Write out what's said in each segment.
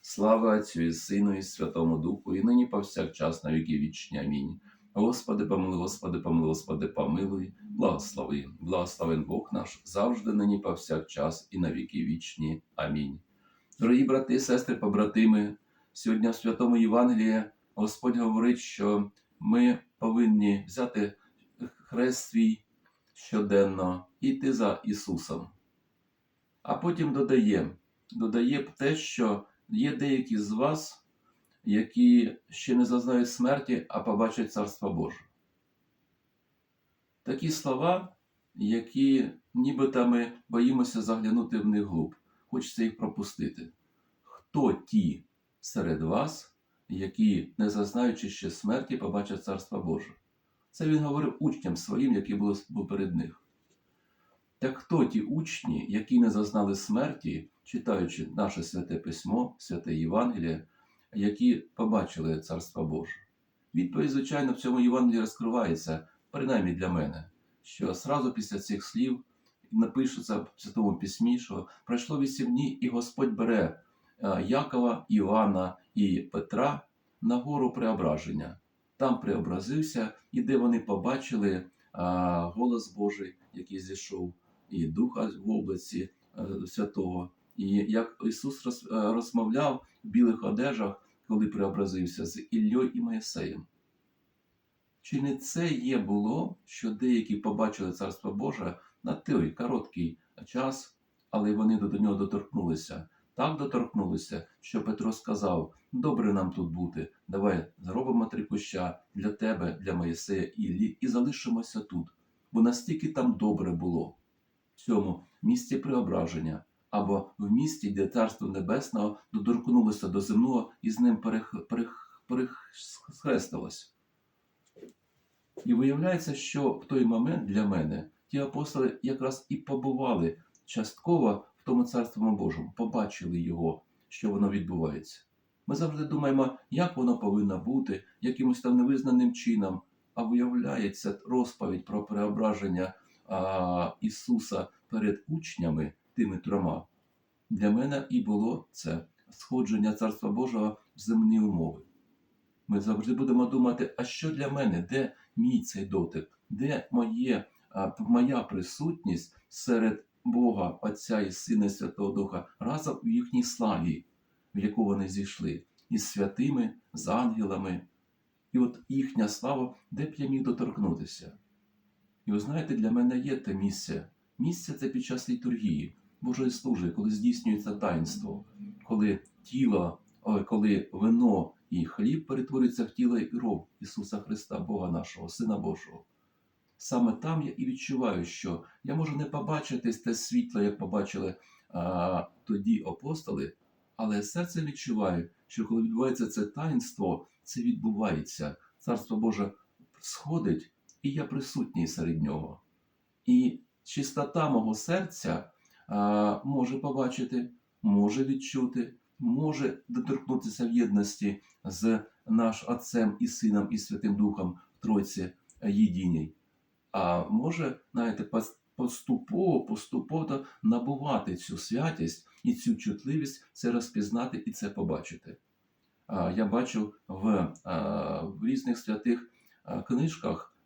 Слава Отцю і Сину, і Святому Духу, і нині повсякчас на віки вічні. Амінь. Господи, помилуй, Господи, помилуй, Господи, помилуй, благослови, благословен Бог наш, завжди нині повсякчас і на віки вічні. Амінь. Дорогі брати сестри, побратими, сьогодні в Святому Євангелії Господь говорить, що ми повинні взяти хрест свій щоденно і йти за Ісусом. А потім додає, додає те, що є деякі з вас, які ще не зазнають смерті, а побачать Царство Боже. Такі слова, які нібито ми боїмося заглянути в них глуб, хочеться їх пропустити. Хто ті серед вас, які, не зазнаючи ще смерті, побачать Царство Боже? Це він говорив учням своїм, які були поперед них. Так хто ті учні, які не зазнали смерті, читаючи наше святе письмо, святе Євангеліє, які побачили Царство Боже? Відповідь, звичайно, в цьому Євангелії розкривається, принаймні для мене, що сразу після цих слів напишеться в Святому Письмі, що пройшло вісім днів, і Господь бере е, Якова, Івана і Петра на гору преображення. Там преобразився, і де вони побачили голос Божий, який зійшов, і Духа в області е, Святого. І як Ісус е, розмовляв в білих одежах, коли преобразився з Іллею і Моїсеєм. Чи не це є було, що деякі побачили Царство Боже на той короткий час, але вони до нього доторкнулися? Так доторкнулися, що Петро сказав: добре нам тут бути, давай зробимо три куща для тебе, для Моїсея і Іллі, і залишимося тут, бо настільки там добре було в цьому місці преображення, або в місті, де Царство Небесного доторкнулося до земного і з ним перех... перех... перехрестилось. І виявляється, що в той момент для мене ті апостоли якраз і побували частково в тому царстві Божому, побачили його, що воно відбувається. Ми завжди думаємо, як воно повинно бути, якимось там невизнаним чином, а виявляється розповідь про преображення а, Ісуса перед учнями тими трьома. Для мене і було це сходження Царства Божого в земні умови. Ми завжди будемо думати, а що для мене, де мій цей дотик, де моє, моя присутність серед Бога, Отця і Сина і Святого Духа разом в їхній славі, в яку вони зійшли, із святими, з ангелами. І от їхня слава, де б я міг доторкнутися. І ви знаєте, для мене є те місце. Місце це під час літургії, Божої служби, коли здійснюється таїнство, коли тіло, коли вино і хліб перетворюються в тіло і кров Ісуса Христа, Бога нашого, Сина Божого. Саме там я і відчуваю, що я можу не побачити те світло, як побачили а, тоді апостоли, але серцем відчуваю, що коли відбувається це таїнство, це відбувається. Царство Боже сходить, і я присутній серед нього. І чистота мого серця може побачити, може відчути, може доторкнутися в єдності з наш Отцем і Сином і Святим Духом в Тройці єдиній. А може, знаєте, поступово, поступово набувати цю святість і цю чутливість, це розпізнати і це побачити. Я бачу в, в різних святих книжках,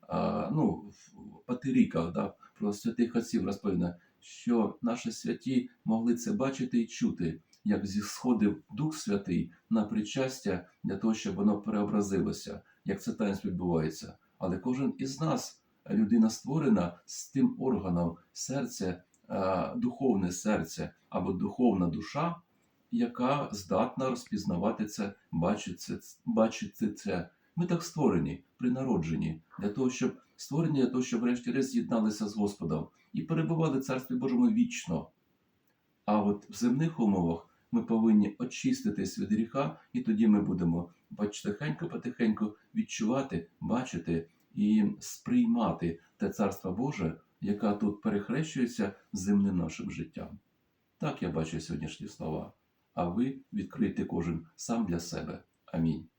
ну, в патеріках, да, про святих отців розповідно, що наші святі могли це бачити і чути, як зісходив Дух Святий на причастя для того, щоб воно преобразилося, як це таїнство відбувається. Але кожен із нас людина створена з тим органом серця, духовне серце або духовна душа, яка здатна розпізнавати це, бачити це, бачити це. Ми так створені при народженні для того, щоб створені для того, щоб врешті-решт з'єдналися з Господом і перебували в Царстві Божому вічно. А от в земних умовах ми повинні очиститись від гріха, і тоді ми будемо потихеньку, потихеньку відчувати, бачити і сприймати те царство Боже, яке тут перехрещується земним нашим життям. Так я бачу сьогоднішні слова. А ви відкрийте кожен сам для себе. Амінь.